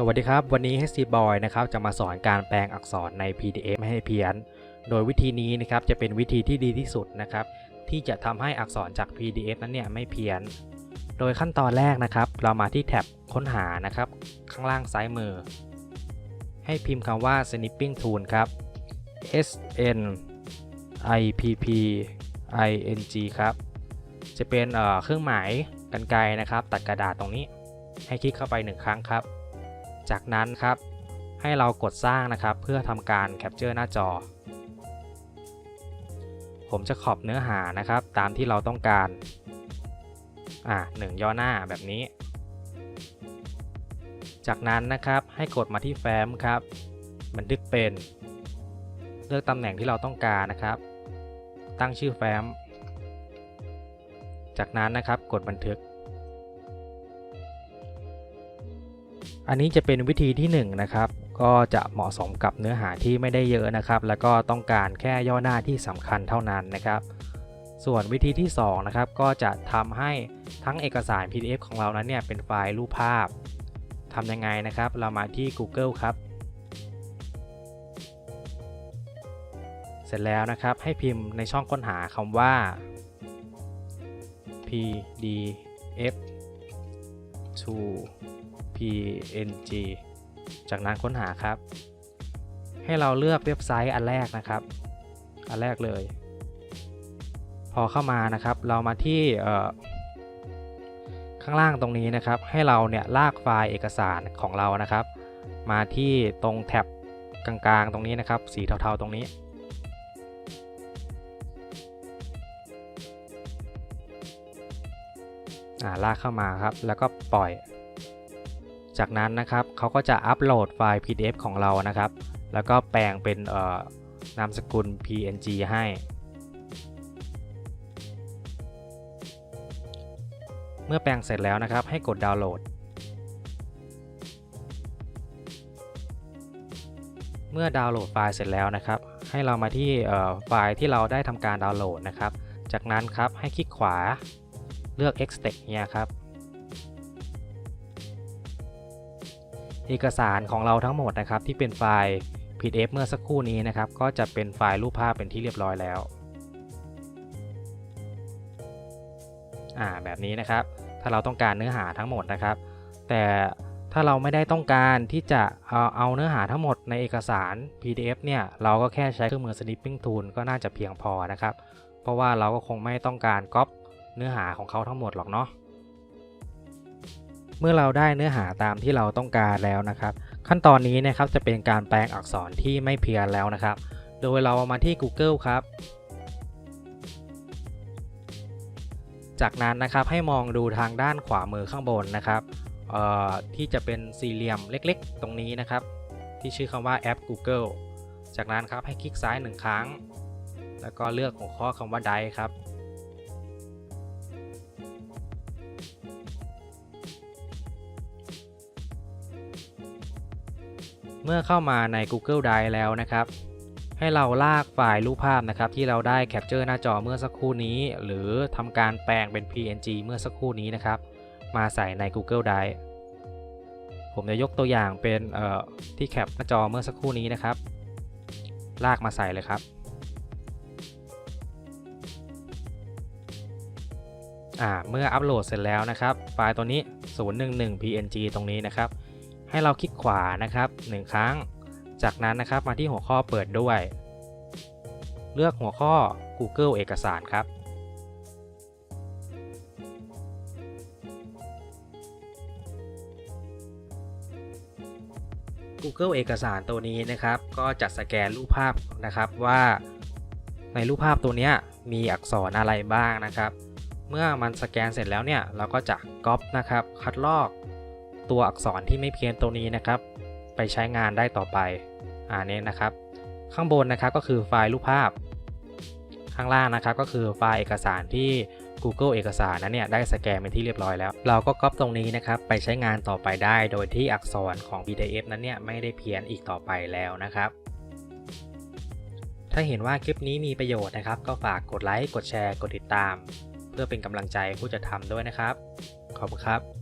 สวัสดีครับ วันนี้ HC Boy นะครับจะมาสอนการแปลงอักษรใน PDF ไม่ให้เพี้ยน โดยวิธีนี้นะครับจะเป็นวิธีที่ดีที่สุดนะครับที่จะทำให้อักษรจาก PDF นั้นเนี่ยไม่เพี้ยน โดยขั้นตอนแรกนะครับเรามาที่แท็บค้นหานะครับข้างล่างซ้ายมือ ให้พิมพ์คำว่า snipping tool ครับ S N I P P I N G ครับ จะเป็นเเครื่องหมายกันไกรนะครับ ตัดกระดาษตรงนี้ ให้คลิกเข้าไปหนึ่งครั้งครับ จากนั้นครับ ให้เรากดสร้างนะครับ เพื่อทำการแคปเจอร์หน้าจอ ผมจะขอบเนื้อหานะครับ ตามที่เราต้องการ อ่าหนึ่งย่อหน้าแบบนี้ จากนั้นนะครับให้กดมาที่แฟ้มครับ บันทึกเป็น เลือกตำแหน่งที่เราต้องการนะครับ ตั้งชื่อแฟ้ม จากนั้นนะครับกดบันทึก อันนี้จะเป็นวิธีที่1นงนะครับก็จะเหมาะสมกับเนื้อหาที่ไม่ได้เยอะนะครับ แล้วก็ต้องการแค่ย่อหน้าที่สำคัญเท่านั้นนะครับ ส่วนวิธีที่2นะครับก็จะทำให้ทั้งเอกสาร PDF ของเรานั้นเนี่ยเป็นไฟล์รูปภาพทำยังไงนะครับ เรามาที่ Google ครับ เสร็จแล้วนะครับให้พิมพ์ในช่องค้นหาคำว่า pdf to png จากนั้นค้นหาครับ ให้เราเลือกเว็บไซต์อันแรกนะครับ อันแรกเลย พอเข้ามานะครับ เรามาที่ข้างล่างตรงนี้นะครับ ให้เราเนี่ยลากไฟล์เอกสารของเรานะครับ มาที่ตรงแท็บกลางๆ ตรงนี้นะครับ สีเทาๆตรงนี้ลากเข้ามาครับ แล้วก็ปล่อย จากนั้นนะครับเขาก็จะอัปโหลดไฟล์ PDF ของเรานะครับ แล้วก็แปลงเป็นนามสกุล PNG ให้ เมื่อแปลงเสร็จแล้วนะครับ ให้กดดาวน์โหลด เมื่อดาวน์โหลดไฟล์เสร็จแล้วนะครับ ให้เรามาที่ไฟล์ที่เราได้ทำการดาวน์โหลดนะครับ จากนั้นครับให้คลิกขวาเลือก extract เนี่ยครับ เอกสารของเราทั้งหมดนะครับที่เป็นไฟล์ PDF เมื่อสักครู่นี้นะครับ ก็จะเป็นไฟล์รูปภาพเป็นที่เรียบร้อยแล้วอ่าแบบนี้นะครับ ถ้าเราต้องการเนื้อหาทั้งหมดนะครับ แต่ถ้าเราไม่ได้ต้องการที่จะเอาเอาเนื้อหาทั้งหมดในเอกสาร PDF เนี่ย เราก็แค่ใช้เครื่องมือ snipping tool ก็น่าจะเพียงพอนะครับ เพราะว่าเราก็คงไม่ต้องการก๊อปเนื้อหาของเขาทั้งหมดหรอกเนาะ เมื่อเราได้เนื้อหาตามที่เราต้องการแล้วนะครับ ขั้นตอนนี้นะครับจะเป็นการแปลงอักษรที่ไม่เพี้ยนแล้วนะครับ โดยเรามาที่ Google ครับ จากนั้นนะครับให้มองดูทางด้านขวามือข้างบนนะครับที่จะเป็นสี่เหลี่ยมเล็กๆ ตรงนี้นะครับ ที่ชื่อคำว่าแอป Google จากนั้นครับให้คลิกซ้ายหนึ่งครั้ง แล้วก็เลือกหัวข้อคำว่า Drive ครับ เมื่อเข้ามาใน Google Drive แล้วนะครับ ให้เราลากไฟล์รูปภาพนะครับที่เราได้แคปเจอร์หน้าจอเมื่อสักครู่นี้ หรือทำการแปลงเป็น PNG เมื่อสักครู่นี้นะครับ มาใส่ใน Google Drive ผมจะยกตัวอย่างเป็นที่แคปหน้าจอเมื่อสักครู่นี้นะครับ ลากมาใส่เลยครับเมื่ออัปโหลดเสร็จแล้วนะครับ ไฟล์ตัวนี้ 011 PNG ตรงนี้นะครับ ให้เราคลิกขวานะครับ1ครั้ง จากนั้นนะครับมาที่หัวข้อเปิดด้วย เลือกหัวข้อ Google เอกสารครับ Google เอกสารตัวนี้นะครับ ก็จะสแกนรูปภาพนะครับว่าในรูปภาพตัวนี้มีอักษรอะไรบ้างนะครับ เมื่อมันสแกนเสร็จแล้วเนี่ยเราก็จะก๊อปนะครับ คัดลอก ตัวอักษรที่ไม่เพี้ยนตัวนี้นะครับ ไปใช้งานได้ต่อไปอ่านี้นะครับ ข้างบนนะครับก็คือไฟล์รูปภาพ ข้างล่างนะครับก็คือไฟล์เอกสารที่ Google เอกสารนั้นเนี่ยได้สแกนเป็นที่เรียบร้อยแล้ว เราก็ก๊อปตรงนี้นะครับไปใช้งานต่อไปได้ โดยที่อักษรของ PDF นั้นเนี่ยไม่ได้เพี้ยนอีกต่อไปแล้วนะครับ ถ้าเห็นว่าคลิปนี้มีประโยชน์นะครับ ก็ฝากกดไลค์ กดแชร์ กดติดตาม เพื่อเป็นกำลังใจผู้จะทำด้วยนะครับ ขอบคุณครับ